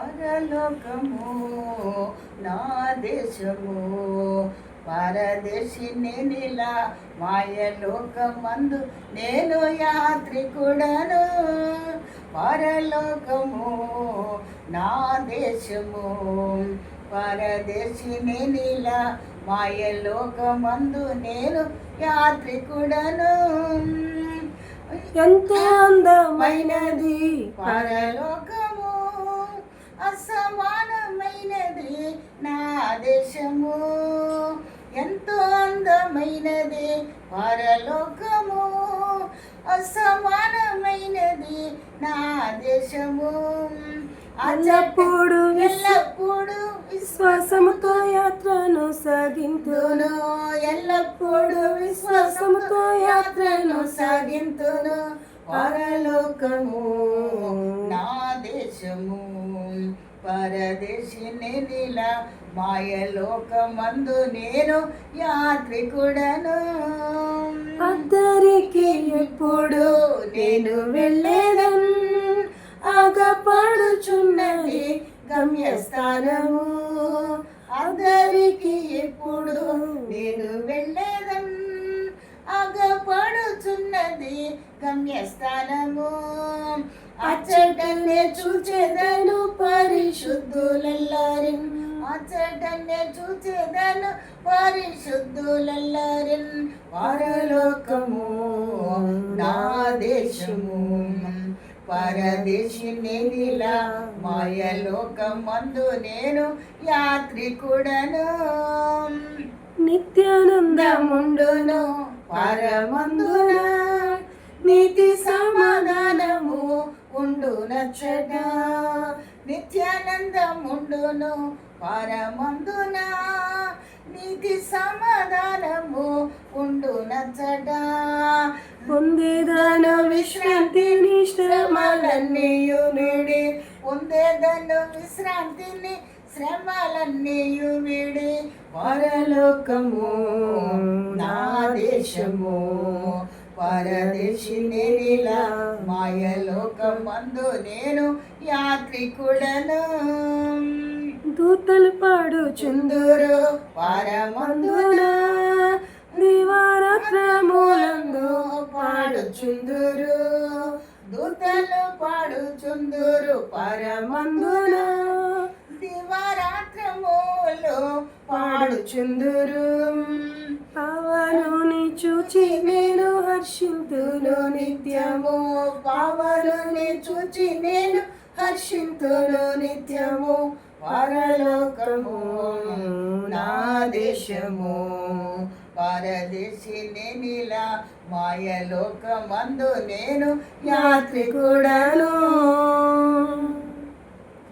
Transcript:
పరలోకము నా దేశము. పరదేశి నేనిలా మాయలోకమందు నేను యాత్రికుడను. పరలోకము నా దేశము. పరదేశి నేనిలా మాయలోకమందు నేను యాత్రికుడను. ఎంతో అందమైనది. పరలోకము అసమానమైనది నా దేశము ఎంతో అందమైనది పరలోకము అసమానమైనది నా దేశము ఎల్లప్పుడూ విశ్వ ఎల్లప్పుడు విశ్వాసముతో యాత్రను సాగింతును. ఎల్లప్పుడు విశ్వాసముతో యాత్రను సాగింతును. పరలోకము నా దేశము. పరదేశిని నేనిలా మాయలోకమందు నేను యాత్రికుడను. అందరికి ఎప్పుడు నేను వెళ్ళేదన్ ఆగపడుచున్నది గమ్యస్థానము. అందరికి గమ్యస్థానము అచ్చటనే చూచేదను పరిశుద్ధులెల్లారిన్. అచ్చటనే చూచేదను పరిశుద్ధులెల్లారిన్. పరలోకము నా దేశము పరదేశి నేనిలా మాయలోకమందు నేను యాత్రికుడను. నిత్యానందముండును పరమందున నీతి సమాధానము ఉండు నచ్చట నిత్యానందముండును పరమందున. నీతి సమాధానము ఉండు నచ్చట పొందేదాను విశ్రాంతిని శ్రమలన్నీ శ్రమలన్నీయు ఉందే పొందేదను విశ్రాంతిని శ్రమలన్నీయు వీడి. పరలోకము నా దేశము. పరదేశి నేనిలా మాయలోకమందు నేను యాత్రికుడను. దూతలు పాడుచుందు చుందురు పరమందున దివారాత్రములందు పాడుచుందురు దూతలు పాడుచుందురు పరమందున దివారాత్రములు పాడుచుందురు హర్షింతును నిత్యము. పావరుని చూచి నేను హర్షింతును నిత్యము. పరలోకము నా దేశము. పరదేశి నేనిలా మాయలోకమందు నేను యాత్రికుడను.